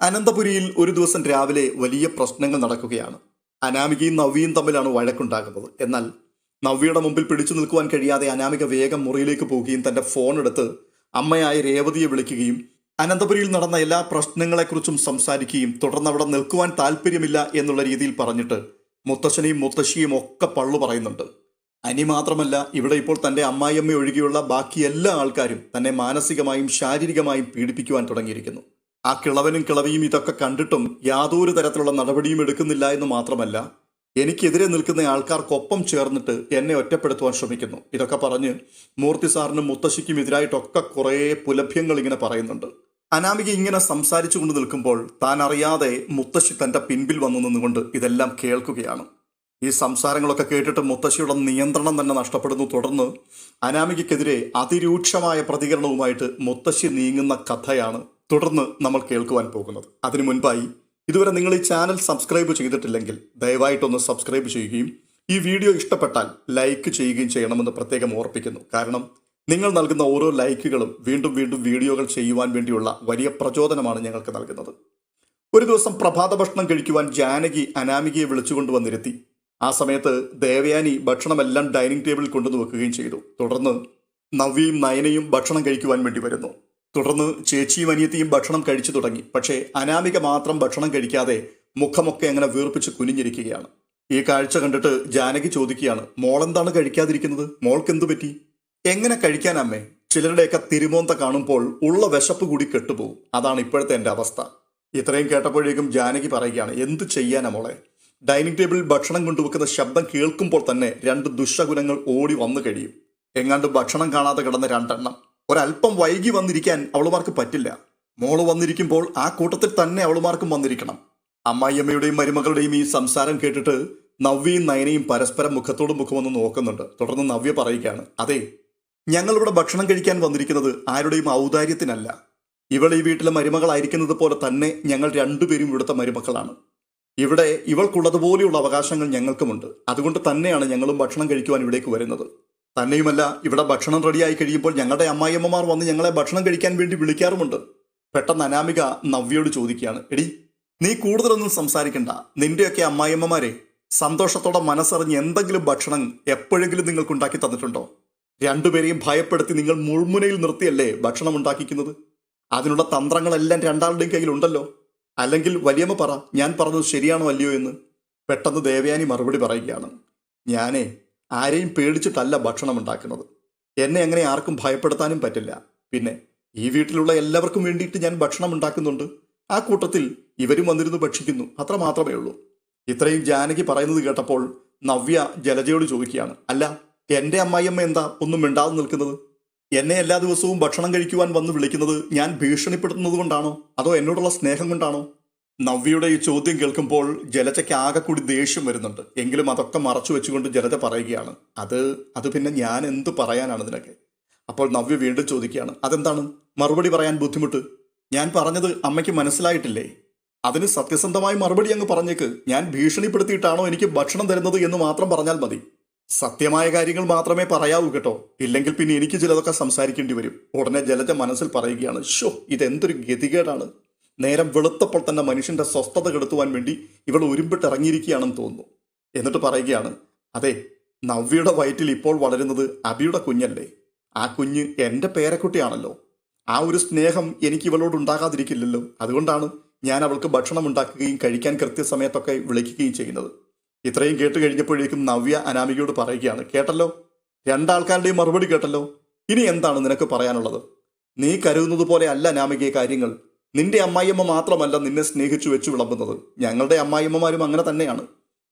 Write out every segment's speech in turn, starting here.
അനന്തപുരിയിൽ ഒരു ദിവസം രാവിലെ വലിയ പ്രശ്നങ്ങൾ നടക്കുകയാണ്. അനാമികയും നവ്യയും തമ്മിലാണ് വഴക്കുണ്ടാകുന്നത്. എന്നാൽ നവ്യയുടെ മുമ്പിൽ പിടിച്ചു നിൽക്കുവാൻ കഴിയാതെ അനാമിക വേഗം മുറിയിലേക്ക് പോവുകയും തന്റെ ഫോൺ എടുത്ത് അമ്മയായ രേവതിയെ വിളിക്കുകയും അനന്തപുരിയിൽ നടന്ന എല്ലാ പ്രശ്നങ്ങളെക്കുറിച്ചും സംസാരിക്കുകയും തുടർന്ന് അവിടെ നിൽക്കുവാൻ താല്പര്യമില്ല എന്നുള്ള രീതിയിൽ പറഞ്ഞിട്ട് മുത്തശ്ശനെയും മുത്തശ്ശിയും ഒക്കെ പള്ളു പറയുന്നുണ്ട്. അനി മാത്രമല്ല ഇവിടെ ഇപ്പോൾ തന്റെ അമ്മായിയമ്മ ഒഴികെയുള്ള ബാക്കി എല്ലാ ആൾക്കാരും തന്നെ മാനസികമായും ശാരീരികമായും പീഡിപ്പിക്കുവാൻ തുടങ്ങിയിരിക്കുന്നു. ആ കിളവനും കിളവിയും ഇതൊക്കെ കണ്ടിട്ടും യാതൊരു തരത്തിലുള്ള നടപടിയും എടുക്കുന്നില്ല എന്ന് മാത്രമല്ല എനിക്കെതിരെ നിൽക്കുന്ന ആൾക്കാർക്കൊപ്പം ചേർന്നിട്ട് എന്നെ ഒറ്റപ്പെടുത്തുവാൻ ശ്രമിക്കുന്നു. ഇതൊക്കെ പറഞ്ഞ് മൂർത്തി സാറിനും മുത്തശ്ശിക്കും എതിരായിട്ടൊക്കെ കുറേ പുലഭ്യങ്ങൾ ഇങ്ങനെ പറയുന്നുണ്ട്. അനാമിക ഇങ്ങനെ സംസാരിച്ചു കൊണ്ട് നിൽക്കുമ്പോൾ താൻ അറിയാതെ മുത്തശ്ശി തന്റെ പിൻപിൽ വന്നു നിന്നുകൊണ്ട് ഇതെല്ലാം കേൾക്കുകയാണ്. ഈ സംസാരങ്ങളൊക്കെ കേട്ടിട്ട് മുത്തശ്ശിയുടെ നിയന്ത്രണം തന്നെ നഷ്ടപ്പെടുന്നു. തുടർന്ന് അനാമികക്കെതിരെ അതിരൂക്ഷമായ പ്രതികരണവുമായിട്ട് മുത്തശ്ശി നീങ്ങുന്ന കഥയാണ് തുടർന്ന് നമ്മൾ കേൾക്കുവാൻ പോകുന്നത്. അതിനു മുൻപായി ഇതുവരെ നിങ്ങൾ ഈ ചാനൽ സബ്സ്ക്രൈബ് ചെയ്തിട്ടില്ലെങ്കിൽ ദയവായിട്ടൊന്ന് സബ്സ്ക്രൈബ് ചെയ്യുകയും ഈ വീഡിയോ ഇഷ്ടപ്പെട്ടാൽ ലൈക്ക് ചെയ്യുകയും ചെയ്യണമെന്ന് പ്രത്യേകം ഓർപ്പിക്കുന്നു. കാരണം നിങ്ങൾ നൽകുന്ന ഓരോ ലൈക്കുകളും വീണ്ടും വീണ്ടും വീഡിയോകൾ ചെയ്യുവാൻ വേണ്ടിയുള്ള വലിയ പ്രചോദനമാണ് ഞങ്ങൾക്ക് നൽകുന്നത്. ഒരു ദിവസം പ്രഭാത ഭക്ഷണം കഴിക്കുവാൻ ജാനകി അനാമികയെ വിളിച്ചുകൊണ്ട് വന്നിരുത്തി. ആ സമയത്ത് ദേവയാനി ഭക്ഷണമെല്ലാം ഡൈനിങ് ടേബിളിൽ കൊണ്ടുവന്ന് വെക്കുകയും ചെയ്തു. തുടർന്ന് നവ്യയും നയനയും ഭക്ഷണം കഴിക്കുവാൻ വേണ്ടി വരുന്നു. തുടർന്ന് ചേച്ചിയും അനിയത്തിയും ഭക്ഷണം കഴിച്ചു തുടങ്ങി. പക്ഷേ അനാമിക മാത്രം ഭക്ഷണം കഴിക്കാതെ മുഖമൊക്കെ അങ്ങനെ വീർപ്പിച്ച് കുനിഞ്ഞിരിക്കുകയാണ്. ഈ കാഴ്ച കണ്ടിട്ട് ജാനകി ചോദിക്കുകയാണ് മോളെന്താണ് കഴിക്കാതിരിക്കുന്നത്? മോൾക്ക് എന്തു പറ്റി? എങ്ങനെ കഴിക്കാനമ്മേ? ചിലരുടെയൊക്കെ തിരുമോന്ത കാണുമ്പോൾ ഉള്ള വിശപ്പ് കൂടി കെട്ടുപോകും. അതാണ് ഇപ്പോഴത്തെ എന്റെ അവസ്ഥ. ഇത്രയും കേട്ടപ്പോഴേക്കും ജാനകി പറയുകയാണ് എന്ത് ചെയ്യാനാ മോളെ? ഡൈനിങ് ടേബിളിൽ ഭക്ഷണം കൊണ്ടുവെക്കുന്ന ശബ്ദം കേൾക്കുമ്പോൾ തന്നെ രണ്ട് ദുഷ്ടഗുണങ്ങൾ ഓടി വന്നു കഴിയും. എങ്ങാണ്ട് ഭക്ഷണം കാണാതെ കിടന്ന രണ്ടെണ്ണം. ഒരല്പം വൈകി വന്നിരിക്കാൻ അവളുമാർക്ക് പറ്റില്ല. മോൾ വന്നിരിക്കുമ്പോൾ ആ കൂട്ടത്തിൽ തന്നെ അവളുമാർക്കും വന്നിരിക്കണം. അമ്മായിയമ്മയുടെയും മരുമകളുടെയും ഈ സംസാരം കേട്ടിട്ട് നവ്യയും നയനയും പരസ്പരം മുഖത്തോട് മുഖമൊന്ന് നോക്കുന്നുണ്ട്. തുടർന്ന് നവ്യ പറയുകയാണ് അതെ ഞങ്ങളിവിടെ ഭക്ഷണം കഴിക്കാൻ വന്നിരിക്കുന്നത് ആരുടെയും ഔദാര്യത്തിനല്ല. ഇവൾ ഈ വീട്ടിലെ മരുമകളായിരിക്കുന്നത് പോലെ തന്നെ ഞങ്ങൾ രണ്ടുപേരും ഇവിടുത്തെ മരുമക്കളാണ്. ഇവിടെ ഇവൾക്കുള്ളതുപോലെയുള്ള അവകാശങ്ങൾ ഞങ്ങൾക്കുമുണ്ട്. അതുകൊണ്ട് തന്നെയാണ് ഞങ്ങളും ഭക്ഷണം കഴിക്കുവാൻ ഇവിടേക്ക് വരുന്നത്. തന്നെയുമല്ല ഇവിടെ ഭക്ഷണം റെഡിയായി കഴിയുമ്പോൾ ഞങ്ങളുടെ അമ്മായിയമ്മമാർ വന്ന് ഞങ്ങളെ ഭക്ഷണം കഴിക്കാൻ വേണ്ടി വിളിക്കാറുമുണ്ട്. പെട്ടെന്ന് അനാമിക നവ്യയോട് ചോദിക്കുകയാണ് എടി നീ കൂടുതലൊന്നും സംസാരിക്കണ്ട. നിന്റെയൊക്കെ അമ്മായിയമ്മമാരെ സന്തോഷത്തോടെ മനസ്സറിഞ്ഞ് എന്തെങ്കിലും ഭക്ഷണം എപ്പോഴെങ്കിലും നിങ്ങൾക്ക് ഉണ്ടാക്കി തന്നിട്ടുണ്ടോ? രണ്ടുപേരെയും ഭയപ്പെടുത്തി നിങ്ങൾ മുൾമുനയിൽ നിർത്തിയല്ലേ ഭക്ഷണം ഉണ്ടാക്കിക്കുന്നത്? അതിനുള്ള തന്ത്രങ്ങളെല്ലാം രണ്ടാളുടെയും കയ്യിലുണ്ടല്ലോ. അല്ലെങ്കിൽ വലിയമ്മ പറ ഞാൻ പറഞ്ഞത് ശരിയാണോ അല്ലയോ എന്ന്. പെട്ടെന്ന് ദേവയാനി മറുപടി പറയുകയാണ് ഞാനേ ആരെയും പേടിച്ചിട്ടല്ല ഭക്ഷണം ഉണ്ടാക്കുന്നത്. എന്നെ അങ്ങനെ ആർക്കും ഭയപ്പെടുത്താനും പറ്റില്ല. പിന്നെ ഈ വീട്ടിലുള്ള എല്ലാവർക്കും വേണ്ടിയിട്ട് ഞാൻ ഭക്ഷണം ഉണ്ടാക്കുന്നുണ്ട്. ആ കൂട്ടത്തിൽ ഇവരും വന്നിരുന്ന് ഭക്ഷിക്കുന്നു. അത്ര മാത്രമേ ഉള്ളൂ. ഇത്രയും ജാനകി പറയുന്നത് കേട്ടപ്പോൾ നവ്യ ജലജയോട് ചോദിക്കുകയാണ്. അല്ല എന്റെ അമ്മായിയമ്മ എന്താ ഒന്നും മിണ്ടാതെ നിൽക്കുന്നത്? എന്നെ എല്ലാ ദിവസവും ഭക്ഷണം കഴിക്കുവാൻ വന്ന് വിളിക്കുന്നത് ഞാൻ ഭീഷണിപ്പെടുത്തുന്നത് കൊണ്ടാണോ? അതോ എന്നോടുള്ള സ്നേഹം കൊണ്ടാണോ? നവ്യയുടെ ഈ ചോദ്യം കേൾക്കുമ്പോൾ ജലജയ്ക്ക് ആകെ കൂടി ദേഷ്യം വരുന്നുണ്ട്. എങ്കിലും അതൊക്കെ മറച്ചു വെച്ചുകൊണ്ട് ജലജ പറയുകയാണ് അത് അത് പിന്നെ ഞാൻ എന്ത് പറയാനാണ് ഇതിനൊക്കെ? അപ്പോൾ നവ്യ വീണ്ടും ചോദിക്കുകയാണ് അതെന്താണ്? മറുപടി പറയാൻ ബുദ്ധിമുട്ട്? ഞാൻ പറഞ്ഞത് അമ്മയ്ക്ക് മനസ്സിലായിട്ടില്ലേ? അതിന് സത്യസന്ധമായി മറുപടി അങ്ങ് പറഞ്ഞേക്ക്. ഞാൻ ഭീഷണിപ്പെടുത്തിയിട്ടാണോ എനിക്ക് ഭക്ഷണം തരുന്നത് എന്ന് മാത്രം പറഞ്ഞാൽ മതി. സത്യമായ കാര്യങ്ങൾ മാത്രമേ പറയാവൂ കേട്ടോ. ഇല്ലെങ്കിൽ പിന്നെ എനിക്ക് ചിലതൊക്കെ സംസാരിക്കേണ്ടി വരും. ഉടനെ ജലജ മനസ്സിൽ പറയുകയാണ് ഷോ ഇതെന്തൊരു ഗതികേടാണ്. നേരം വെളുത്തപ്പോൾ തന്നെ മനുഷ്യന്റെ സ്വസ്ഥത കെടുത്തുവാൻ വേണ്ടി ഇവൾ ഉരുമ്പിട്ട് ഇറങ്ങിയിരിക്കുകയാണെന്ന് തോന്നുന്നു. എന്നിട്ട് പറയുകയാണ് അതെ നവ്യയുടെ വയറ്റിൽ ഇപ്പോൾ വളരുന്നത് അബിയുടെ കുഞ്ഞല്ലേ. ആ കുഞ്ഞ് എന്റെ പേരക്കുട്ടിയാണല്ലോ. ആ ഒരു സ്നേഹം എനിക്ക് ഇവളോട് ഉണ്ടാകാതിരിക്കില്ലല്ലോ. അതുകൊണ്ടാണ് ഞാൻ അവൾക്ക് ഭക്ഷണം ഉണ്ടാക്കുകയും കഴിക്കാൻ കൃത്യസമയത്തൊക്കെ വിളിക്കുകയും ചെയ്യുന്നത്. ഇത്രയും കേട്ട് കഴിഞ്ഞപ്പോഴേക്കും നവ്യ അനാമികയോട് പറയുകയാണ് കേട്ടല്ലോ? രണ്ടാൾക്കാരുടെയും മറുപടി കേട്ടല്ലോ? ഇനി എന്താണ് നിനക്ക് പറയാനുള്ളത്? നീ കരുതുന്നത് പോലെ അല്ല അനാമികയെ കാര്യങ്ങൾ. നിന്റെ അമ്മായിയമ്മ മാത്രമല്ല നിന്നെ സ്നേഹിച്ചു വെച്ച് വിളമ്പുന്നത്. ഞങ്ങളുടെ അമ്മായിയമ്മമാരും അങ്ങനെ തന്നെയാണ്.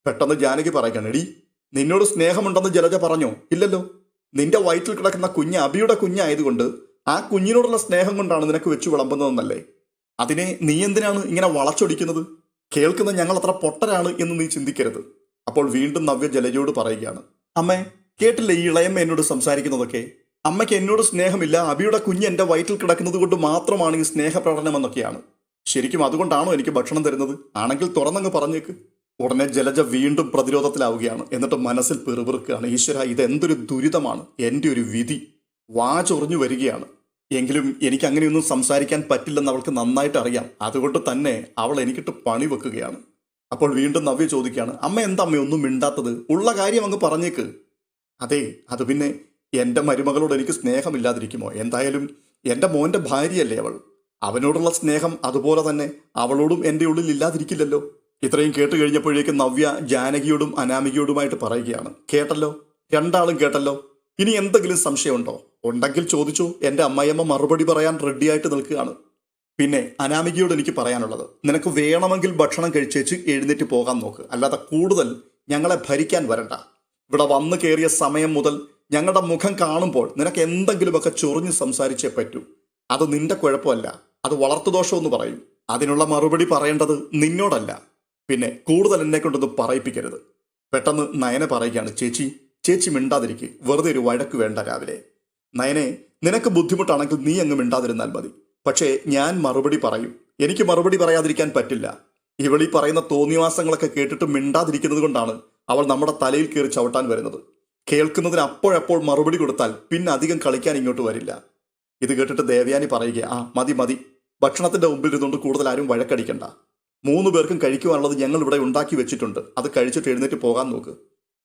പെട്ടെന്ന് ജാനകി പറയുകയാണ് എടി നിന്നോട് സ്നേഹമുണ്ടെന്ന് ജലജ പറഞ്ഞോ? ഇല്ലല്ലോ. നിന്റെ വയറ്റിൽ കിടക്കുന്ന കുഞ്ഞ് അബിയുടെ കുഞ്ഞായതുകൊണ്ട് ആ കുഞ്ഞിനോടുള്ള സ്നേഹം കൊണ്ടാണ് നിനക്ക് വെച്ചു വിളമ്പുന്നതെന്നല്ലേ? അതിനെ നീ എന്തിനാണ് ഇങ്ങനെ വളച്ചൊടിക്കുന്നത്? കേൾക്കുന്ന ഞങ്ങൾ അത്ര പൊട്ടരാണ് എന്ന് നീ ചിന്തിക്കരുത്. അപ്പോൾ വീണ്ടും നവ്യ ജലജയോട് പറയുകയാണ് അമ്മേ കേട്ടില്ലേ ഈ ഇളയമ്മ എന്നോട് സംസാരിക്കുന്നതൊക്കെ? അമ്മയ്ക്ക് എന്നോട് സ്നേഹമില്ല. അബിയുടെ കുഞ്ഞ് എന്റെ വയറ്റിൽ കിടക്കുന്നത് കൊണ്ട് മാത്രമാണ് ഈ സ്നേഹപ്രകടനം എന്നൊക്കെയാണ് ശരിക്കും അതുകൊണ്ടാണോ എനിക്ക് ഭക്ഷണം തരുന്നത്? ആണെങ്കിൽ തുറന്നങ്ങ് പറഞ്ഞേക്ക്. ഉടനെ ജലജ വീണ്ടും പ്രതിരോധത്തിലാവുകയാണ്. എന്നിട്ട് മനസ്സിൽ പെറുപെറുക്കുകയാണ്. ഈശ്വര ഇതെന്തൊരു ദുരിതമാണ്. എന്റെ ഒരു വിധി. വാചൊറിഞ്ഞു വരികയാണ്. എങ്കിലും എനിക്ക് അങ്ങനെയൊന്നും സംസാരിക്കാൻ പറ്റില്ലെന്ന് അവൾക്ക് നന്നായിട്ട് അറിയാം. അതുകൊണ്ട് തന്നെ അവൾ എനിക്കിട്ട് പണി വെക്കുകയാണ്. അപ്പോൾ വീണ്ടും നവ്യ ചോദിക്കുകയാണ് അമ്മ എന്താ അമ്മ ഒന്നും മിണ്ടാത്തത്? ഉള്ള കാര്യം അങ്ങ് പറഞ്ഞേക്ക്. അതെ അത് പിന്നെ എന്റെ മരുമകളോട് എനിക്ക് സ്നേഹമില്ലാതിരിക്കുമോ? എന്തായാലും എന്റെ മോന്റെ ഭാര്യയല്ലേ അവൾ. അവനോടുള്ള സ്നേഹം അതുപോലെ തന്നെ അവളോടും എന്റെ ഉള്ളിൽ ഇല്ലാതിരിക്കില്ലല്ലോ. ഇത്രയും കേട്ട് കഴിഞ്ഞപ്പോഴേക്കും നവ്യ ജാനകിയോടും അനാമികയോടുമായിട്ട് പറയുകയാണ്. കേട്ടല്ലോ? രണ്ടാളും കേട്ടല്ലോ? ഇനി എന്തെങ്കിലും സംശയമുണ്ടോ? ഉണ്ടെങ്കിൽ ചോദിച്ചു. എന്റെ അമ്മയമ്മ മറുപടി പറയാൻ റെഡിയായിട്ട് നിൽക്കുകയാണ്. പിന്നെ അനാമികയോട് എനിക്ക് പറയാനുള്ളത്. നിനക്ക് വേണമെങ്കിൽ ഭക്ഷണം കഴിച്ചേച്ച് എഴുന്നേറ്റ് പോകാൻ നോക്ക്. അല്ലാതെ കൂടുതൽ ഞങ്ങളെ ഭരിക്കാൻ വരണ്ട. ഇവിടെ വന്നു കയറിയ സമയം മുതൽ ഞങ്ങളുടെ മുഖം കാണുമ്പോൾ നിനക്ക് എന്തെങ്കിലുമൊക്കെ ചൊറിഞ്ഞ് സംസാരിച്ചേ പറ്റൂ. അത് നിന്റെ കുഴപ്പമല്ല. അത് വളർത്തുദോഷമെന്ന് പറയും. അതിനുള്ള മറുപടി പറയേണ്ടത് നിന്നോടല്ല. പിന്നെ കൂടുതൽ എന്നെ കൊണ്ടൊന്ന് പറയിപ്പിക്കരുത്. പെട്ടെന്ന് നയനെ പറയുകയാണ് ചേച്ചി ചേച്ചി മിണ്ടാതിരിക്കുക വെറുതെ ഒരു വഴക്ക് വേണ്ട രാവിലെ. നയനെ നിനക്ക് ബുദ്ധിമുട്ടാണെങ്കിൽ നീ അങ്ങ് മിണ്ടാതിരുന്നാൽ മതി. പക്ഷേ ഞാൻ മറുപടി പറയും. എനിക്ക് മറുപടി പറയാതിരിക്കാൻ പറ്റില്ല. ഇവളീ പറയുന്ന തോന്നിവാസങ്ങളൊക്കെ കേട്ടിട്ട് മിണ്ടാതിരിക്കുന്നത് കൊണ്ടാണ് അവൾ നമ്മുടെ തലയിൽ കയറി ചവിട്ടാൻ വരുന്നത്. കേൾക്കുന്നതിന് അപ്പോഴപ്പോൾ മറുപടി കൊടുത്താൽ പിന്നെ അധികം കളിക്കാൻ ഇങ്ങോട്ട് വരില്ല. ഇത് കേട്ടിട്ട് ദേവയാനി പറയുക ആ മതി മതി. ഭക്ഷണത്തിന്റെ മുമ്പിൽ ഇരുന്നുകൊണ്ട് കൂടുതൽ ആരും വഴക്കടിക്കണ്ട. മൂന്ന് പേർക്കും കഴിക്കുവാനുള്ളത് ഞങ്ങൾ ഇവിടെ ഉണ്ടാക്കി വെച്ചിട്ടുണ്ട്. അത് കഴിച്ചിട്ട് എഴുന്നേറ്റ് പോകാൻ നോക്ക്.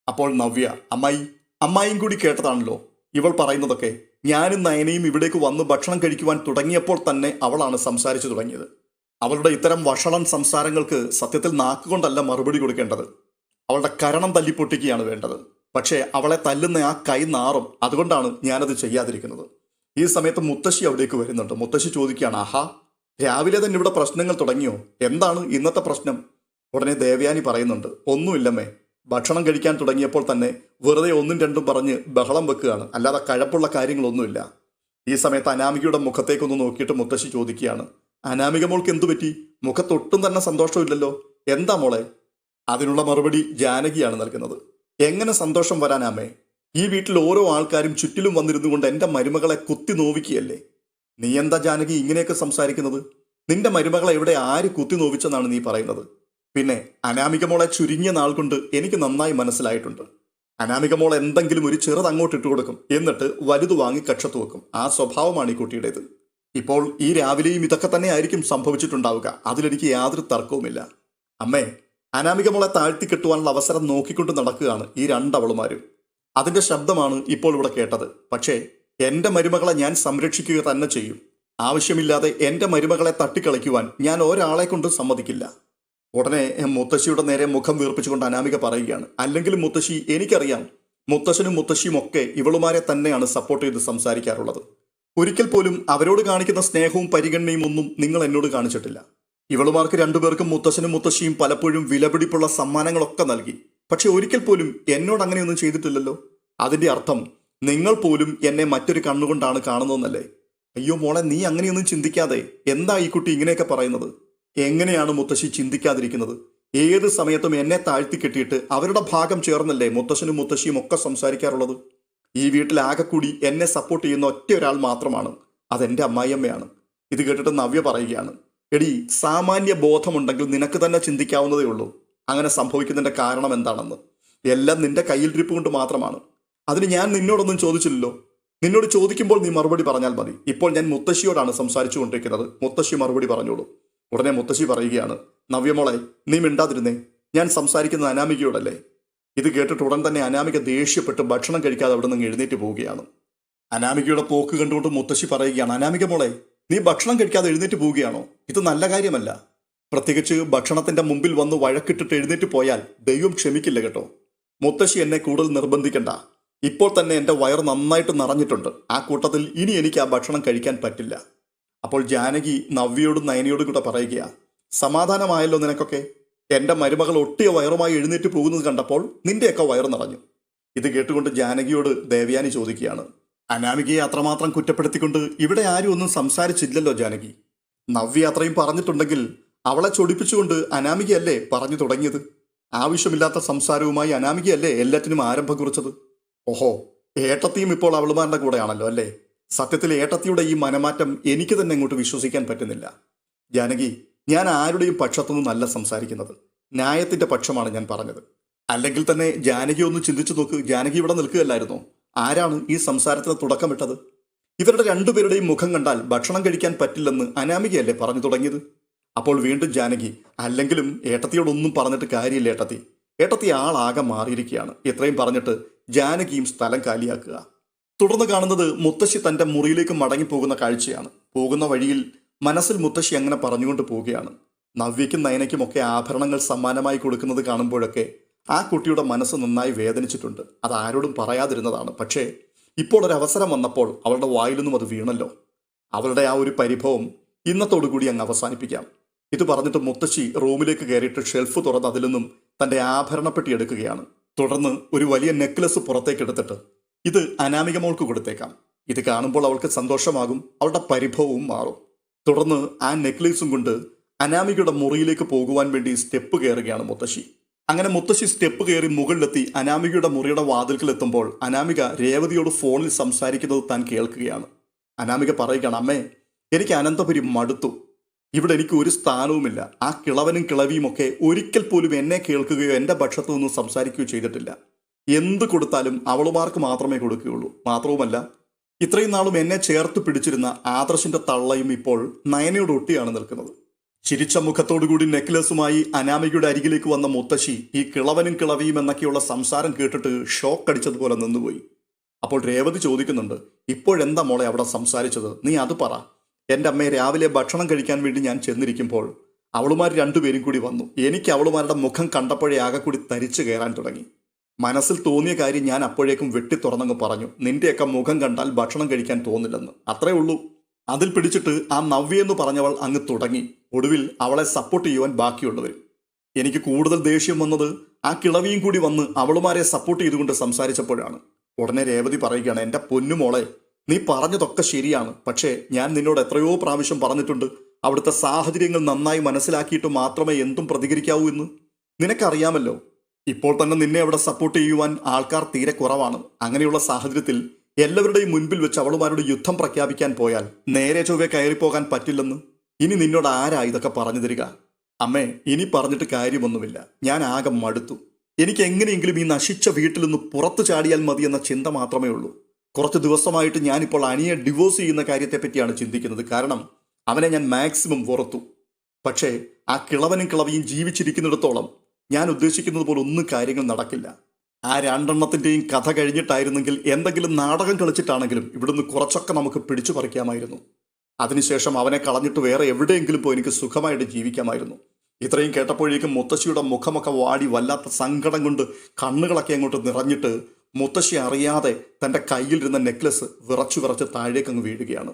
അപ്പോൾ നവ്യ അമ്മായി അമ്മായിയും കൂടി കേട്ടതാണല്ലോ. ഇവൾ പറയുന്നതൊക്കെ ഞാനും നയനയും ഇവിടേക്ക് വന്ന് ഭക്ഷണം കഴിക്കുവാൻ തുടങ്ങിയപ്പോൾ തന്നെ അവളാണ് സംസാരിച്ചു തുടങ്ങിയത്. അവളുടെ ഇത്തരം വഷളൻ സംസാരങ്ങൾക്ക് സത്യത്തിൽ നാക്കുകൊണ്ടല്ല മറുപടി കൊടുക്കേണ്ടത്. അവളുടെ കരണം തല്ലിപ്പൊട്ടിക്കുകയാണ് വേണ്ടത്. പക്ഷേ അവളെ തല്ലുന്ന ആ കൈ നാറും അതുകൊണ്ടാണ് ഞാനത് ചെയ്യാതിരിക്കുന്നത്. ഈ സമയത്ത് മുത്തശ്ശി അവിടേക്ക് വരുന്നുണ്ട്. മുത്തശ്ശി ചോദിക്കുകയാണ് ആഹാ രാവിലെ തന്നെ ഇവിടെ പ്രശ്നങ്ങൾ തുടങ്ങിയോ? എന്താണ് ഇന്നത്തെ പ്രശ്നം? ഉടനെ ദേവയാനി പറയുന്നുണ്ട് ഒന്നുമില്ലമ്മേ. ഭക്ഷണം കഴിക്കാൻ തുടങ്ങിയപ്പോൾ തന്നെ വെറുതെ ഒന്നും രണ്ടും പറഞ്ഞ് ബഹളം വെക്കുകയാണ്. അല്ലാതെ കഴപ്പുള്ള കാര്യങ്ങളൊന്നുമില്ല. ഈ സമയത്ത് അനാമികയുടെ മുഖത്തേക്കൊന്ന് നോക്കിയിട്ട് മുത്തശ്ശി ചോദിക്കുകയാണ് അനാമിക മോൾക്ക് എന്തു പറ്റി? മുഖത്തൊട്ടും തന്നെ സന്തോഷമില്ലല്ലോ. എന്താ മോളെ? അതിനുള്ള മറുപടി ജാനകിയാണ് നൽകുന്നത്. എങ്ങനെ സന്തോഷം വരാനാമേ ഈ വീട്ടിൽ ഓരോ ആൾക്കാരും ചുറ്റിലും വന്നിരുന്നു കൊണ്ട് എന്റെ മരുമകളെ കുത്തി നോവിക്കുകയല്ലേ? നീ എന്താ ജാനകി ഇങ്ങനെയൊക്കെ സംസാരിക്കുന്നത്? നിന്റെ മരുമകളെ എവിടെ ആര് കുത്തി നോവിച്ചെന്നാണ് നീ പറയുന്നത്? പിന്നെ അനാമിക മോളെ ചുരുങ്ങിയ നാൾ കൊണ്ട് എനിക്ക് നന്നായി മനസ്സിലായിട്ടുണ്ട്. അനാമിക മോൾ എന്തെങ്കിലും ഒരു ചെറുത് അങ്ങോട്ട് ഇട്ട് കൊടുക്കും. എന്നിട്ട് വലുത് വാങ്ങി കക്ഷത്ത് വെക്കും. ആ സ്വഭാവമാണ് ഈ കുട്ടിയുടേത്. ഇപ്പോൾ ഈ രാവിലെയും ഇതൊക്കെ തന്നെ ആയിരിക്കും സംഭവിച്ചിട്ടുണ്ടാവുക. അതിലെനിക്ക് യാതൊരു തർക്കവുമില്ല. അമ്മേ അനാമിക മോളെ താഴ്ത്തി കെട്ടുവാനുള്ള അവസരം നോക്കിക്കൊണ്ട് നടക്കുകയാണ് ഈ രണ്ടവളുമാരും. അതിന്റെ ശബ്ദമാണ് ഇപ്പോൾ ഇവിടെ കേട്ടത്. പക്ഷേ എന്റെ മരുമകളെ ഞാൻ സംരക്ഷിക്കുക തന്നെ ചെയ്യും. ആവശ്യമില്ലാതെ എന്റെ മരുമകളെ തട്ടിക്കളിക്കുവാൻ ഞാൻ ഒരാളെ കൊണ്ട് സമ്മതിക്കില്ല. ഉടനെ മുത്തശ്ശിയുടെ നേരെ മുഖം വീർപ്പിച്ചുകൊണ്ട് അനാമിക പറയുകയാണ്. അല്ലെങ്കിൽ മുത്തശ്ശി എനിക്കറിയാം. മുത്തശ്ശനും മുത്തശ്ശിയും ഒക്കെ ഇവളുമാരെ തന്നെയാണ് സപ്പോർട്ട് ചെയ്ത് സംസാരിക്കാറുള്ളത്. ഒരിക്കൽ പോലും അവരോട് കാണിക്കുന്ന സ്നേഹവും പരിഗണനയും ഒന്നും നിങ്ങൾ എന്നോട് കാണിച്ചിട്ടില്ല. ഇവളുമാർക്ക് രണ്ടുപേർക്കും മുത്തശ്ശനും മുത്തശ്ശിയും പലപ്പോഴും വിലപിടിപ്പുള്ള സമ്മാനങ്ങളൊക്കെ നൽകി. പക്ഷെ ഒരിക്കൽ പോലും എന്നോട് അങ്ങനെയൊന്നും ചെയ്തിട്ടില്ലല്ലോ. അതിന്റെ അർത്ഥം നിങ്ങൾ പോലും എന്നെ മറ്റൊരു കണ്ണുകൊണ്ടാണ് കാണുന്നതെന്നല്ലേ? അയ്യോ മോളെ നീ അങ്ങനെയൊന്നും ചിന്തിക്കാതെ എന്താ ഈ കുട്ടി ഇങ്ങനെയൊക്കെ പറയുന്നത്? എങ്ങനെയാണ് മുത്തശ്ശി ചിന്തിക്കാതിരിക്കുന്നത്? ഏത് സമയത്തും എന്നെ താഴ്ത്തി കെട്ടിയിട്ട് അവരുടെ ഭാഗം ചേർന്നല്ലേ മുത്തശ്ശനും മുത്തശ്ശിയും ഒക്കെ സംസാരിക്കാറുള്ളത്? ഈ വീട്ടിൽ ആകെ കൂടി എന്നെ സപ്പോർട്ട് ചെയ്യുന്ന ഒറ്റ ഒരാൾ മാത്രമാണ്. അതെന്റെ അമ്മായിയമ്മയാണ്. ഇത് കേട്ടിട്ട് നവ്യ പറയുകയാണ്. എടി സാമാന്യ ബോധമുണ്ടെങ്കിൽ നിനക്ക് തന്നെ ചിന്തിക്കാവുന്നതേ ഉള്ളൂ. അങ്ങനെ സംഭവിക്കുന്നതിന്റെ കാരണം എന്താണെന്ന്. എല്ലാം നിന്റെ കയ്യിലിരിപ്പ് കൊണ്ട് മാത്രമാണ്. അതിന് ഞാൻ നിന്നോടൊന്നും ചോദിച്ചില്ലല്ലോ. നിന്നോട് ചോദിക്കുമ്പോൾ നീ മറുപടി പറഞ്ഞാൽ മതി. ഇപ്പോൾ ഞാൻ മുത്തശ്ശിയോടാണ് സംസാരിച്ചു കൊണ്ടിരിക്കുന്നത് മുത്തശ്ശി മറുപടി പറഞ്ഞോളൂ. ഉടനെ മുത്തശ്ശി പറയുകയാണ് നവ്യമോളെ നീ മിണ്ടാതിരുന്നേ. ഞാൻ സംസാരിക്കുന്നത് അനാമികയോടല്ലേ? ഇത് കേട്ടിട്ട് ഉടൻ തന്നെ അനാമിക ദേഷ്യപ്പെട്ട് ഭക്ഷണം കഴിക്കാതെ അവിടെ നിന്ന് എഴുന്നേറ്റ് പോവുകയാണ്. അനാമികയുടെ പോക്ക് കണ്ടുകൊണ്ട് മുത്തശ്ശി പറയുകയാണ് അനാമിക മോളെ നീ ഭക്ഷണം കഴിക്കാതെ എഴുന്നേറ്റ് പോവുകയാണോ? ഇത് നല്ല കാര്യമല്ല. പ്രത്യേകിച്ച് ഭക്ഷണത്തിന്റെ മുമ്പിൽ വന്ന് വഴക്കിട്ടിട്ട് എഴുന്നേറ്റ് പോയാൽ ദൈവം ക്ഷമിക്കില്ല കേട്ടോ. മുത്തശ്ശി എന്നെ കൂടുതൽ നിർബന്ധിക്കണ്ട. ഇപ്പോൾ തന്നെ എന്റെ വയർ നന്നായിട്ട് നിറഞ്ഞിട്ടുണ്ട്. ആ കൂട്ടത്തിൽ ഇനി എനിക്ക് ആ ഭക്ഷണം കഴിക്കാൻ പറ്റില്ല. അപ്പോൾ ജാനകി നവ്യയോടും നയനയോടും കൂടെ പറയുകയാ സമാധാനമായല്ലോ നിനക്കൊക്കെ. എന്റെ മരുമകൾ ഒട്ടിയ വയറുമായി എഴുന്നേറ്റ് പോകുന്നത് കണ്ടപ്പോൾ നിന്റെയൊക്കെ വയറ് നിറഞ്ഞു. ഇത് കേട്ടുകൊണ്ട് ജാനകിയോട് ദേവയാനി ചോദിക്കുകയാണ് അനാമികയെ അത്രമാത്രം കുറ്റപ്പെടുത്തിക്കൊണ്ട് ഇവിടെ ആരും ഒന്നും സംസാരിച്ചില്ലല്ലോ ജാനകി. നവ്യ അത്രയും പറഞ്ഞിട്ടുണ്ടെങ്കിൽ അവളെ ചൊടിപ്പിച്ചുകൊണ്ട് അനാമികയല്ലേ പറഞ്ഞു തുടങ്ങിയത്? ആവശ്യമില്ലാത്ത സംസാരവുമായി അനാമികയല്ലേ എല്ലാറ്റിനും ആരംഭം കുറിച്ചത്? ഓഹോ ഏട്ടത്തിയും ഇപ്പോൾ അവളുമാരുടെ കൂടെയാണല്ലോ അല്ലേ? സത്യത്തിൽ ഏട്ടത്തിയുടെ ഈ മനമാറ്റം എനിക്ക് തന്നെ അങ്ങോട്ട് വിശ്വസിക്കാൻ പറ്റുന്നില്ല. ജാനകി ഞാൻ ആരുടെയും പക്ഷത്തുനിന്നല്ല സംസാരിക്കുന്നത്. ന്യായത്തിന്റെ പക്ഷമാണ് ഞാൻ പറഞ്ഞത്. അല്ലെങ്കിൽ തന്നെ ജാനകി ഒന്ന് ചിന്തിച്ചു നോക്ക്. ജാനകി ഇവിടെ നിൽക്കുകയല്ലായിരുന്നോ? ആരാണ് ഈ സംസാരത്തിന് തുടക്കമിട്ടത്? ഇവരുടെ രണ്ടുപേരുടെയും മുഖം കണ്ടാൽ ഭക്ഷണം കഴിക്കാൻ പറ്റില്ലെന്ന് അനാമികയല്ലേ പറഞ്ഞു തുടങ്ങിയത്? അപ്പോൾ വീണ്ടും ജാനകി അല്ലെങ്കിലും ഏട്ടത്തിയോടൊന്നും പറഞ്ഞിട്ട് കാര്യമില്ല ഏട്ടത്തി. ഏട്ടത്തി ആളാകെ മാറിയിരിക്കുകയാണ്. ഇത്രയും പറഞ്ഞിട്ട് ജാനകിയും സ്ഥലം കാലിയാക്കുക. തുടർന്ന് കാണുന്നത് മുത്തശ്ശി തന്റെ മുറിയിലേക്ക് മടങ്ങിപ്പോകുന്ന കാഴ്ചയാണ്. പോകുന്ന വഴിയിൽ മനസ്സിൽ മുത്തശ്ശി അങ്ങനെ പറഞ്ഞുകൊണ്ട് പോവുകയാണ്. നവ്യയ്ക്കും നയനയ്ക്കും ഒക്കെ ആഭരണങ്ങൾ സമ്മാനമായി കൊടുക്കുന്നത് കാണുമ്പോഴൊക്കെ ആ കുട്ടിയുടെ മനസ്സ് നന്നായി വേദനിച്ചിട്ടുണ്ട്. അത് ആരോടും പറയാതിരുന്നതാണ്. പക്ഷേ ഇപ്പോൾ ഒരു അവസരം വന്നപ്പോൾ അവളുടെ വായിൽ നിന്നും അത് വീണല്ലോ. അവളുടെ ആ ഒരു പരിഭവം ഇന്നത്തോടുകൂടി അങ്ങ് അവസാനിപ്പിക്കാം. ഇത് പറഞ്ഞിട്ട് മുത്തശ്ശി റൂമിലേക്ക് കയറിയിട്ട് ഷെൽഫ് തുറന്ന് അതിൽ നിന്നും തന്റെ ആഭരണപ്പെട്ടി എടുക്കുകയാണ്. തുടർന്ന് ഒരു വലിയ നെക്ലസ് പുറത്തേക്ക് എടുത്തിട്ട് ഇത് അനാമിക മോൾക്ക് കൊടുത്തേക്കാം. ഇത് കാണുമ്പോൾ അവൾക്ക് സന്തോഷമാകും അവളുടെ പരിഭവവും മാറും. തുടർന്ന് ആ നെക്ലേസും കൊണ്ട് അനാമികയുടെ മുറിയിലേക്ക് പോകുവാൻ വേണ്ടി സ്റ്റെപ്പ് കയറുകയാണ് മുത്തശ്ശി. അങ്ങനെ മുത്തശ്ശി സ്റ്റെപ്പ് കയറി മുകളിലെത്തി അനാമികയുടെ മുറിയുടെ വാതിൽക്കൽ എത്തുമ്പോൾ അനാമിക രേവതിയോട് ഫോണിൽ സംസാരിക്കുന്നത് താൻ കേൾക്കുകയാണ്. അനാമിക പറയുകയാണ് അമ്മേ എനിക്ക് അനന്തപുരി മടുത്തു. ഇവിടെ എനിക്ക് ഒരു സ്ഥാനവുമില്ല. ആ കിളവനും കിളവിയും ഒക്കെ ഒരിക്കൽ പോലും എന്നെ കേൾക്കുകയോ എന്റെ പക്ഷത്തു നിന്നും സംസാരിക്കുകയോ ചെയ്തിട്ടില്ല. എന്ത് കൊടുത്താലും അവളുമാർക്ക് മാത്രമേ കൊടുക്കുകയുള്ളൂ. മാത്രവുമല്ല ഇത്രയും നാളും എന്നെ ചേർത്ത് പിടിച്ചിരുന്ന ആദർശിന്റെ തള്ളയും ഇപ്പോൾ നയനയോട് ഒട്ടിയാണ് നിൽക്കുന്നത്. ചിരിച്ച മുഖത്തോടുകൂടി നെക്ലസുമായി അനാമികയുടെ അരികിലേക്ക് വന്ന മുത്തശ്ശി ഈ കിളവനും കിളവിയും എന്നൊക്കെയുള്ള സംസാരം കേട്ടിട്ട് ഷോക്ക് അടിച്ചതുപോലെ നിന്നുപോയി. അപ്പോൾ രേവതി ചോദിക്കുന്നുണ്ട് ഇപ്പോഴെന്താ മോളെ അവിടെ സംസാരിച്ചത്? നീ അത് പറ. എന്റെ അമ്മയെ രാവിലെ ഭക്ഷണം കഴിക്കാൻ വേണ്ടി ഞാൻ ചെന്നിരിക്കുമ്പോൾ അവളുമാർ രണ്ടുപേരും കൂടി വന്നു. എനിക്ക് അവളുമാരുടെ മുഖം കണ്ടപ്പോഴേ ആകെ കൂടി തരിച്ചു കയറാൻ തുടങ്ങി. മനസ്സിൽ തോന്നിയ കാര്യം ഞാൻ അപ്പോഴേക്കും വെട്ടി തുറന്നങ്ങ് പറഞ്ഞു. നിന്റെയൊക്കെ മുഖം കണ്ടാൽ ഭക്ഷണം കഴിക്കാൻ തോന്നില്ലെന്ന്. അത്രേ ഉള്ളൂ. അതിൽ പിടിച്ചിട്ട് ആ നവ്യ എന്ന് പറഞ്ഞവൾ അങ്ങ് തുടങ്ങി. ഒടുവിൽ അവളെ സപ്പോർട്ട് ചെയ്യുവാൻ ബാക്കിയുള്ളവർ. എനിക്ക് കൂടുതൽ ദേഷ്യം വന്നത് ആ കിളവിയും കൂടി വന്ന് അവളുമാരെ സപ്പോർട്ട് ചെയ്തുകൊണ്ട് സംസാരിച്ചപ്പോഴാണ്. ഉടനെ രേവതി പറയുകയാണ് എന്റെ പൊന്നുമോളെ നീ പറഞ്ഞതൊക്കെ ശരിയാണ്. പക്ഷേ ഞാൻ നിന്നോട് എത്രയോ പ്രാവശ്യം പറഞ്ഞിട്ടുണ്ട് അവിടുത്തെ സാഹചര്യങ്ങൾ നന്നായി മനസ്സിലാക്കിയിട്ട് മാത്രമേ എന്തും പ്രതികരിക്കാവൂ എന്ന്. നിനക്കറിയാമല്ലോ ഇപ്പോൾ തന്നെ നിന്നെ അവിടെ സപ്പോർട്ട് ചെയ്യുവാൻ ആൾക്കാർ തീരെ കുറവാണ്. അങ്ങനെയുള്ള സാഹചര്യത്തിൽ എല്ലാവരുടെയും മുൻപിൽ വെച്ച് അവളുമാരോട് യുദ്ധം പ്രഖ്യാപിക്കാൻ പോയാൽ നേരെ ചൊവ്വെ കയറിപ്പോകാൻ പറ്റില്ലെന്ന്. ഇനി നിന്നോട് ആരാ ഇതൊക്കെ പറഞ്ഞു തരിക? അമ്മേ ഇനി പറഞ്ഞിട്ട് കാര്യമൊന്നുമില്ല. ഞാൻ ആകെ മടുത്തു. എനിക്ക് എങ്ങനെയെങ്കിലും ഈ നശിച്ച വീട്ടിൽ നിന്ന് പുറത്തു ചാടിയാൽ മതി എന്ന ചിന്ത മാത്രമേ ഉള്ളൂ. കുറച്ച് ദിവസമായിട്ട് ഞാനിപ്പോൾ അനിയെ ഡിവോഴ്സ് ചെയ്യുന്ന കാര്യത്തെപ്പറ്റിയാണ് ചിന്തിക്കുന്നത്. കാരണം അവനെ ഞാൻ മാക്സിമം പുറത്തു പക്ഷേ ആ കിളവനും കിളവിയും ജീവിച്ചിരിക്കുന്നിടത്തോളം ഞാൻ ഉദ്ദേശിക്കുന്നത് പോലെ ഒന്നും കാര്യങ്ങൾ നടക്കില്ല. ആ രണ്ടെണ്ണത്തിന്റെയും കഥ കഴിഞ്ഞിട്ടായിരുന്നെങ്കിൽ എന്തെങ്കിലും നാടകം കളിച്ചിട്ടാണെങ്കിലും ഇവിടുന്ന് കുറച്ചൊക്കെ നമുക്ക് പിടിച്ചു പറിക്കാമായിരുന്നു. അതിനുശേഷം അവനെ കളഞ്ഞിട്ട് വേറെ എവിടെയെങ്കിലും പോയി എനിക്ക് സുഖമായിട്ട് ജീവിക്കാമായിരുന്നു. ഇത്രയും കേട്ടപ്പോഴേക്കും മുത്തശ്ശിയുടെ മുഖമൊക്കെ വാടി വല്ലാത്ത സങ്കടം കൊണ്ട് കണ്ണുകളൊക്കെ അങ്ങോട്ട് നിറഞ്ഞിട്ട് മുത്തശ്ശി അറിയാതെ തന്റെ കയ്യിലിരുന്ന നെക്ലസ് വിറച്ചു വിറച്ച് താഴേക്കങ്ങ് വീഴുകയാണ്.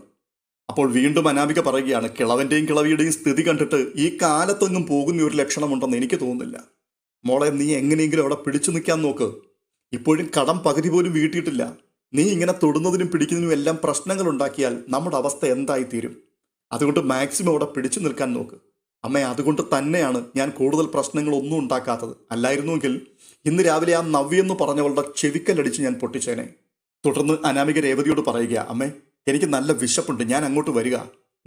അപ്പോൾ വീണ്ടും അനാമിക പറയുകയാണ് കിളവന്റെയും കിളവിയുടെയും സ്ഥിതി കണ്ടിട്ട് ഈ കാലത്തൊന്നും പോകുന്ന ഒരു ലക്ഷണമുണ്ടെന്ന് എനിക്ക് തോന്നുന്നില്ല. മോളെ നീ എങ്ങനെയെങ്കിലും അവിടെ പിടിച്ചു നിൽക്കാൻ നോക്ക്. ഇപ്പോഴും കടം പകുതി പോലും വീട്ടിയിട്ടില്ല. നീ ഇങ്ങനെ തൊടുന്നതിനും പിടിക്കുന്നതിനും എല്ലാം പ്രശ്നങ്ങൾ ഉണ്ടാക്കിയാൽ നമ്മുടെ അവസ്ഥ എന്തായി തീരും അതുകൊണ്ട് മാക്സിമം അവിടെ പിടിച്ചു നിൽക്കാൻ നോക്ക്. അമ്മ അതുകൊണ്ട് തന്നെയാണ് ഞാൻ കൂടുതൽ പ്രശ്നങ്ങളൊന്നും ഉണ്ടാക്കാത്തത്. അല്ലായിരുന്നുവെങ്കിൽ ഇന്ന് രാവിലെ ആ നവ്യെന്ന് പറഞ്ഞവളുടെ ചെവിക്കല്ലടിച്ച് ഞാൻ പൊട്ടിച്ചേനെ. തുടർന്ന് അനാമിക രേവതിയോട് പറയുക അമ്മേ എനിക്ക് നല്ല വിശപ്പുണ്ട്. ഞാൻ അങ്ങോട്ട് വരിക.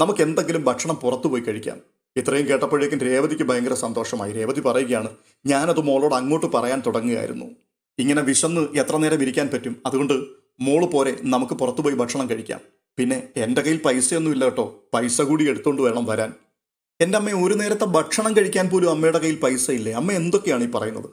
നമുക്ക് എന്തെങ്കിലും ഭക്ഷണം പുറത്തു പോയി കഴിക്കാം. ഇത്രയും കേട്ടപ്പോഴേക്കും രേവതിക്ക് ഭയങ്കര സന്തോഷമായി. രേവതി പറയുകയാണ് ഞാനത് മോളോട് അങ്ങോട്ട് പറയാൻ തുടങ്ങുകയായിരുന്നു. ഇങ്ങനെ വിശന്ന് എത്ര നേരം ഇരിക്കാൻ പറ്റും? അതുകൊണ്ട് മോൾ പോരെ നമുക്ക് പുറത്തു പോയി ഭക്ഷണം കഴിക്കാം. പിന്നെ എന്റെ കയ്യിൽ പൈസയൊന്നും ഇല്ല കേട്ടോ. പൈസ കൂടി എടുത്തുകൊണ്ട് വേണം വരാൻ. എന്റെ അമ്മ ഒരു നേരത്തെ ഭക്ഷണം കഴിക്കാൻ പോലും അമ്മയുടെ കയ്യിൽ പൈസ ഇല്ലേ അമ്മ എന്തൊക്കെയാണ് ഈ പറയുന്നത്?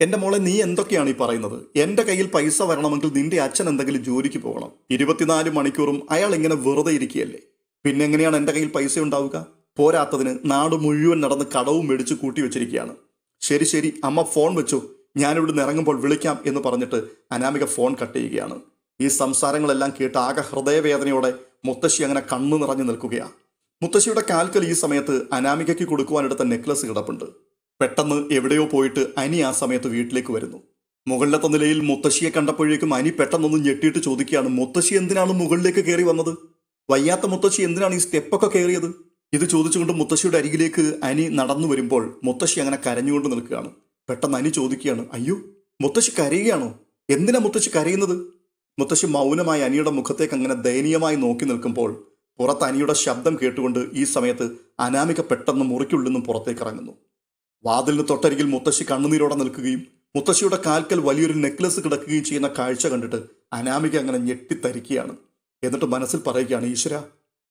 എന്റെ മോളെ നീ എന്തൊക്കെയാണ് ഈ പറയുന്നത്? എന്റെ കയ്യിൽ പൈസ വരണമെങ്കിൽ നിന്റെ അച്ഛൻ എന്തെങ്കിലും ജോലിക്ക് പോകണം. ഇരുപത്തിനാല് മണിക്കൂറും അയാൾ ഇങ്ങനെ വെറുതെ ഇരിക്കുകയല്ലേ? പിന്നെ എങ്ങനെയാണ് എന്റെ കയ്യിൽ പൈസ ഉണ്ടാവുക? പോരാത്തതിന് നാട് മുഴുവൻ നടന്ന് കടവും മേടിച്ച് കൂട്ടി വെച്ചിരിക്കുകയാണ്. ശരി ശരി അമ്മ ഫോൺ വെച്ചു. ഞാനിവിടുന്ന് ഇറങ്ങുമ്പോൾ വിളിക്കാം എന്ന് പറഞ്ഞിട്ട് അനാമിക ഫോൺ കട്ട് ചെയ്യുകയാണ്. ഈ സംസാരങ്ങളെല്ലാം കേട്ട് ആകെ ഹൃദയവേദനയോടെ മുത്തശ്ശി അങ്ങനെ കണ്ണു നിറഞ്ഞു നിൽക്കുകയാണ് മുത്തശ്ശിയുടെ കാൽക്കൽ ഈ സമയത്ത് അനാമികയ്ക്ക് കൊടുക്കുവാനെടുത്ത നെക്ലസ് കിടപ്പുണ്ട്. പെട്ടെന്ന് എവിടെയോ പോയിട്ട് അനി ആ സമയത്ത് വീട്ടിലേക്ക് വരുന്നു. മുകളിലത്തെ നിലയിൽ മുത്തശ്ശിയെ കണ്ടപ്പോഴേക്കും അനി പെട്ടെന്നൊന്ന് ഞെട്ടിയിട്ട് ചോദിക്കുകയാണ് മുത്തശ്ശി എന്തിനാണ് മുകളിലേക്ക് കയറി വന്നത്? വയ്യാത്ത മുത്തശ്ശി എന്തിനാണ് ഈ സ്റ്റെപ്പൊക്കെ കയറിയത്? ഇത് ചോദിച്ചുകൊണ്ട് മുത്തശ്ശിയുടെ അരികിലേക്ക് അനി നടന്നു വരുമ്പോൾ മുത്തശ്ശി അങ്ങനെ കരഞ്ഞുകൊണ്ട് നിൽക്കുകയാണ്. പെട്ടെന്ന് അനി ചോദിക്കുകയാണ് അയ്യോ മുത്തശ്ശി കരയുകയാണോ? എന്തിനാ മുത്തശ്ശി കരയുന്നത്? മുത്തശ്ശി മൗനമായി അനിയുടെ മുഖത്തേക്ക് അങ്ങനെ ദയനീയമായി നോക്കി നിൽക്കുമ്പോൾ പുറത്ത് അനിയുടെ ശബ്ദം കേട്ടുകൊണ്ട് ഈ സമയത്ത് അനാമിക പെട്ടെന്ന് മുറിക്കുള്ളിൽ നിന്നും പുറത്തേക്ക് ഇറങ്ങുന്നു. വാതിലിന് തൊട്ടരികിൽ മുത്തശ്ശി കണ്ണുനീരോടെ നിൽക്കുകയും മുത്തശ്ശിയുടെ കാൽക്കൽ വലിയൊരു നെക്ലസ് കിടക്കുകയും ചെയ്യുന്ന കാഴ്ച കണ്ടിട്ട് അനാമിക അങ്ങനെ ഞെട്ടിത്തരിക്കുകയാണ്. എന്നിട്ട് മനസ്സിൽ പറയുകയാണ് ഈശ്വര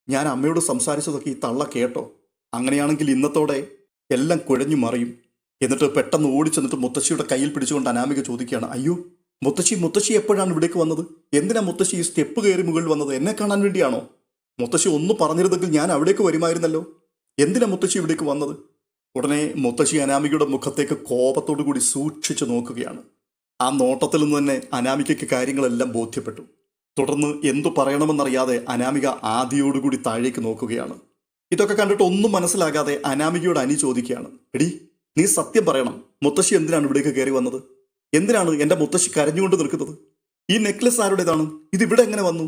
ഞാൻ അമ്മയോട് സംസാരിച്ചതൊക്കെ ഈ തള്ള കേട്ടോ. അങ്ങനെയാണെങ്കിൽ ഇന്നത്തോടെ എല്ലാം കുഴഞ്ഞു മറിയും. എന്നിട്ട് പെട്ടെന്ന് ഓടിച്ചെന്നിട്ട് മുത്തശ്ശിയുടെ കയ്യിൽ പിടിച്ചുകൊണ്ട് അനാമിക ചോദിക്കുകയാണ് അയ്യോ മുത്തശ്ശി മുത്തശ്ശി എപ്പോഴാണ് ഇവിടേക്ക് വന്നത്? എന്തിനാ മുത്തശ്ശി ഈ സ്റ്റെപ്പ് കയറി മുകളിൽ വന്നത്? എന്നെ കാണാൻ വേണ്ടിയാണോ? മുത്തശ്ശി ഒന്ന് പറഞ്ഞിരുന്നെങ്കിൽ ഞാൻ അവിടേക്ക് വരുമായിരുന്നല്ലോ. എന്തിനാ മുത്തശ്ശി ഇവിടേക്ക് വന്നത്? ഉടനെ മുത്തശ്ശി അനാമികയുടെ മുഖത്തേക്ക് കോപത്തോടു കൂടി സൂക്ഷിച്ചു നോക്കുകയാണ്. ആ നോട്ടത്തിൽ നിന്ന് തന്നെ അനാമികയ്ക്ക് കാര്യങ്ങളെല്ലാം ബോധ്യപ്പെട്ടു. തുടർന്ന് എന്തു പറയണമെന്നറിയാതെ അനാമിക ആദിയോടുകൂടി താഴേക്ക് നോക്കുകയാണ്. ഇതൊക്കെ കണ്ടിട്ട് ഒന്നും മനസ്സിലാകാതെ അനാമികയോട് അനി ചോദിക്കുകയാണ്. എടി നീ സത്യം പറയണം. മുത്തശ്ശി എന്തിനാണ് ഇവിടേക്ക് കയറി വന്നത്? എന്തിനാണ് എന്റെ മുത്തശ്ശി കരഞ്ഞുകൊണ്ട് നിൽക്കുന്നത്? ഈ നെക്ലസ് ആരുടേതാണ്? ഇത് ഇവിടെ എങ്ങനെ വന്നു?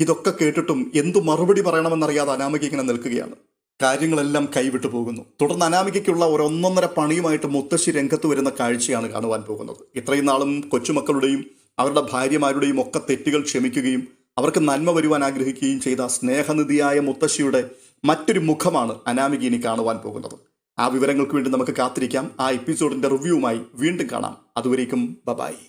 ഇതൊക്കെ കേട്ടിട്ടും എന്തു മറുപടി പറയണമെന്നറിയാതെ അനാമിക ഇങ്ങനെ നിൽക്കുകയാണ്. കാര്യങ്ങളെല്ലാം കൈവിട്ടു പോകുന്നു. തുടർന്ന് അനാമികയ്ക്കുള്ള ഒരു ഒന്നൊന്നര പണിയുമായിട്ട് മുത്തശ്ശി രംഗത്ത് വരുന്ന കാഴ്ചയാണ് കാണുവാൻ പോകുന്നത്. ഇത്രയും നാളും കൊച്ചുമക്കളുടെയും അവരുടെ ഭാര്യമാരുടെയും ഒക്കെ തെറ്റുകൾ ക്ഷമിക്കുകയും അവർക്ക് നന്മ വരുവാൻ ആഗ്രഹിക്കുകയും ചെയ്ത സ്നേഹനിധിയായ മുത്തശ്ശിയുടെ മറ്റൊരു മുഖമാണ് അനാമിക ഇനി കാണുവാൻ പോകുന്നത്. ആ വിവരങ്ങൾക്ക് വേണ്ടി നമുക്ക് കാത്തിരിക്കാം. ആ എപ്പിസോഡിന്റെ റിവ്യൂവുമായി വീണ്ടും കാണാം. അതുവരേക്കും ബബായി